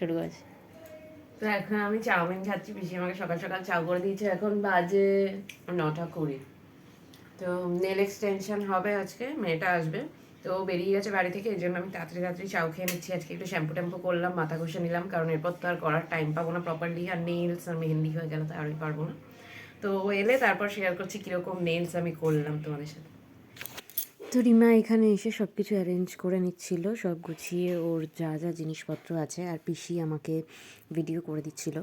ছোটো গাছ তো এখন আমি চাউমিন খাচ্ছি, পিসি আমাকে সকাল সকাল চাউ করে দিয়েছে। এখন বাজে নটা কুড়ি। তো নেল এক্সটেনশন হবে আজকে, মেয়েটা আসবে। তো বেরিয়ে গেছে বাড়ি থেকে এই জন্য আমি তাড়াতাড়ি তাড়াতাড়ি চাউ খেয়ে নিচ্ছি। আজকে একটু শ্যাম্পু ট্যাম্পু করলাম, মাথা ঘষে নিলাম, কারণ এরপর তো আর করার টাইম পাবো না প্রপারলি আর নেলস আর মেহেন্দি হয়ে গেলে তো আরই পারব না। তো এলে তারপর শেয়ার করছি কীরকম নেলস আমি করলাম তোমাদের সাথে। তো রিমা এখানে এসে সব কিছু অ্যারেঞ্জ করে নিচ্ছিল, সব গুছিয়ে ওর যা যা জিনিসপত্র আছে, আর পিসি আমাকে ভিডিও করে দিচ্ছিল।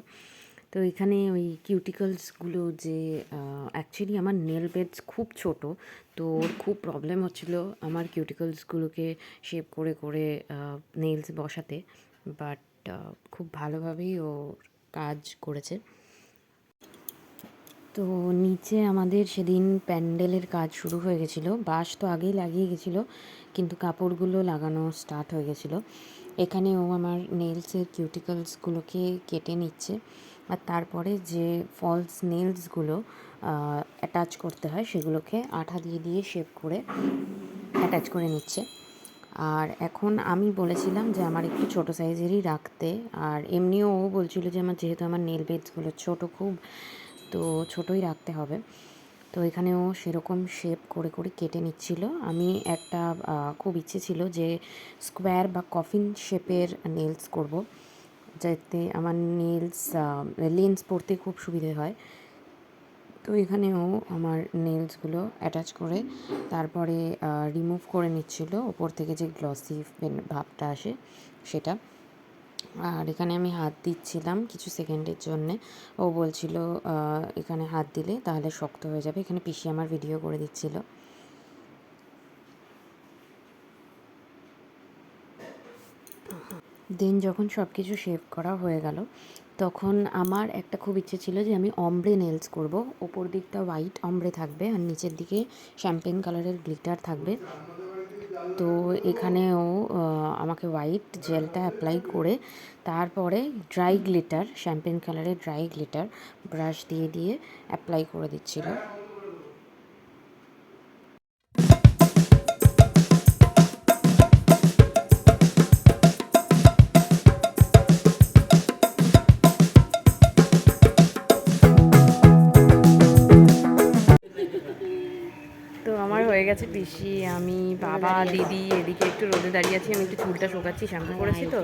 তো এখানে ওই কিউটিকলসগুলো যে অ্যাকচুয়ালি আমার নেল বেডস খুব ছোট, তো ওর খুব প্রবলেম হচ্ছিল আমার কিউটিকলসগুলোকে শেপ করে করে নেলস বসাতে। বাট খুব ভালোভাবেই ও কাজ করেছে। তো নিচে আমাদের সেদিন প্যান্ডেলের কাজ শুরু হয়ে গেছিল। বাঁশ তো আগেই লাগিয়ে গেছিল, কিন্তু কাপড়গুলো লাগানো স্টার্ট হয়ে গেছিল। এখানে ও আমার নেলসের কিউটিকলসগুলোকে কেটে নিচ্ছে। আর তারপরে যে ফলস নেলসগুলো অ্যাটাচ করতে হয়, সেগুলোকে আঠা দিয়ে দিয়ে শেপ করে অ্যাটাচ করে নিচ্ছে। আর এখন আমি বলেছিলাম যে আমার একটু ছোটো সাইজেরই রাখতে। আর এমনিও ও বলছিল যে আমার যেহেতু আমার নেল বেডসগুলো ছোটো, খুব তো ছোটোই রাখতে হবে। তো এখানেও সেরকম শেপ করে করে কেটে নিচ্ছিল। আমি একটা খুব ইচ্ছে ছিল যে স্কোয়ার বা কফিন শেপের নেলস করব। যাতে আমার নেলস লেন্স পরতে খুব সুবিধে হয়। তো এখানেও আমার নেলসগুলো অ্যাটাচ করে তারপরে রিমুভ করে নিচ্ছিল। ওপর থেকে যে গ্লসি ভাবটা আসে, সেটা। আর এখানে আমি হাত দিচ্ছিলাম কিছু সেকেন্ডের জন্যে। ও বলছিল এখানে হাত দিলে তাহলে শক্ত হয়ে যাবে। এখানে পিসি আমার ভিডিও করে দিচ্ছিল। দেন যখন সব কিছু শেভ করা হয়ে গেল, তখন আমার একটা খুব ইচ্ছে ছিল যে আমি অমব্রে নেলস করব। ওপর দিকটা হোয়াইট অমব্রে থাকবে আর নিচের দিকে শ্যাম্পেন কালারের গ্লিটার থাকবে। তো এখানেও আমাকে হোয়াইট জেলটা অ্যাপ্লাই করে তারপরে ড্রাই গ্লিটার শ্যাম্পেন কালারের ড্রাই গ্লিটার ব্রাশ দিয়ে দিয়ে অ্যাপ্লাই করে দিচ্ছিল। গেছে পিসি আমি বাবা দিদি এদিকে একটু রোদে দাঁড়িয়ে আছি আমি একটু চুলটা শোকাচ্ছি শ্যাম্পু করেছি তো।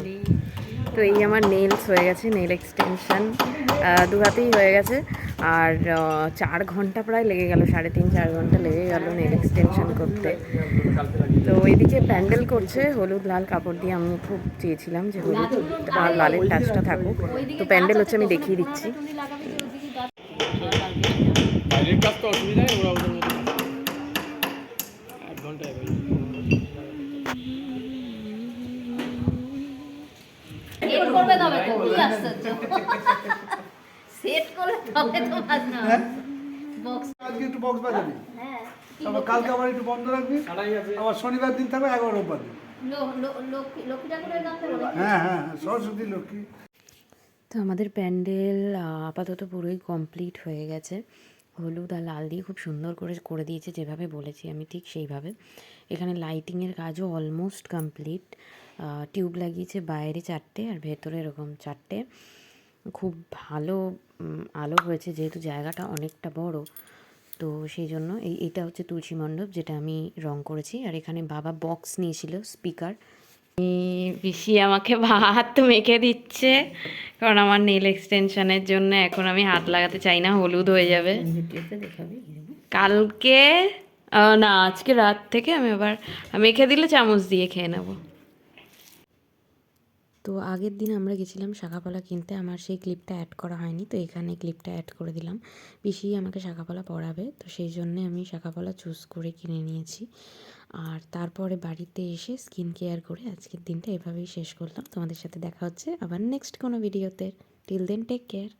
তো এই আমার নেলস হয়ে গেছে নেল এক্সটেনশন দু হাতেই হয়ে গেছে। আর চার ঘণ্টা প্রায় লেগে গেল সাড়ে তিন চার ঘণ্টা লেগে গেল নেল এক্সটেনশন করতে। তো এদিকে প্যান্ডেল করছে হলুদ লাল কাপড় দিয়ে আমি খুব চেয়েছিলাম যে হলুদ আর লালের টাচটা থাকুক। তো প্যান্ডেল হচ্ছে আমি দেখিয়ে দিচ্ছি। তবে আশ্চর্য। সেট করলে তবে তো বাজনা বক্স আজকে একটু বক্স বাজাবি? হ্যাঁ কালকে আবার একটু বন্ধ রাখবি? আবার শনিবার দিন থাকবে একবার রোববার দিন। হ্যাঁ হ্যাঁ হ্যাঁ, সরস্বতী লক্ষ্মী। তো আমাদের প্যান্ডেল আপাতত পুরোই কমপ্লিট হয়ে গেছে। হলুদ আর লাল দিয়ে খুব সুন্দর করে করে দিয়েছে, যেভাবে বলেছি আমি ঠিক সেইভাবে। এখানে লাইটিংয়ের কাজও অলমোস্ট কমপ্লিট টিউব লাগিয়েছে বাইরে চারটে আর ভেতরে এরকম চারটে। খুব ভালো আলো হয়েছে, যেহেতু জায়গাটা অনেকটা বড়। তো সেই জন্য এই, এটা হচ্ছে তুলসী মণ্ডপ, যেটা আমি রং করেছি। আর এখানে বাবা বক্স নিয়েছিল স্পিকার পিসি আমাকে ভাত মেখে দিচ্ছে কারণ আমার নেল এক্সটেনশনের জন্য এখন আমি হাত লাগাতে চাই না হলুদ হয়ে যাবে। কালকে না আজকে রাত থেকে আমি আবার মেখে দিলে চামচ দিয়ে খেয়ে নেব। তো আগের দিন আমরা গেছিলাম শাখাপালা কিনতে, আমার সেই ক্লিপটা অ্যাড করা হয়নি, তো এখানে ক্লিপটা অ্যাড করে দিলাম। পিসি আমাকে শাখাপালা পড়াবে, তো সেই জন্যে আমি শাখাপালা চুজ করে কিনে নিয়েছি। আর তারপরে বাড়িতে এসে স্কিন কেয়ার করে আজকের দিনটা এভাবেই শেষ করলাম। তোমাদের সাথে দেখা হচ্ছে আবার নেক্সট কোনো ভিডিওতে টিল দেন টেক কেয়ার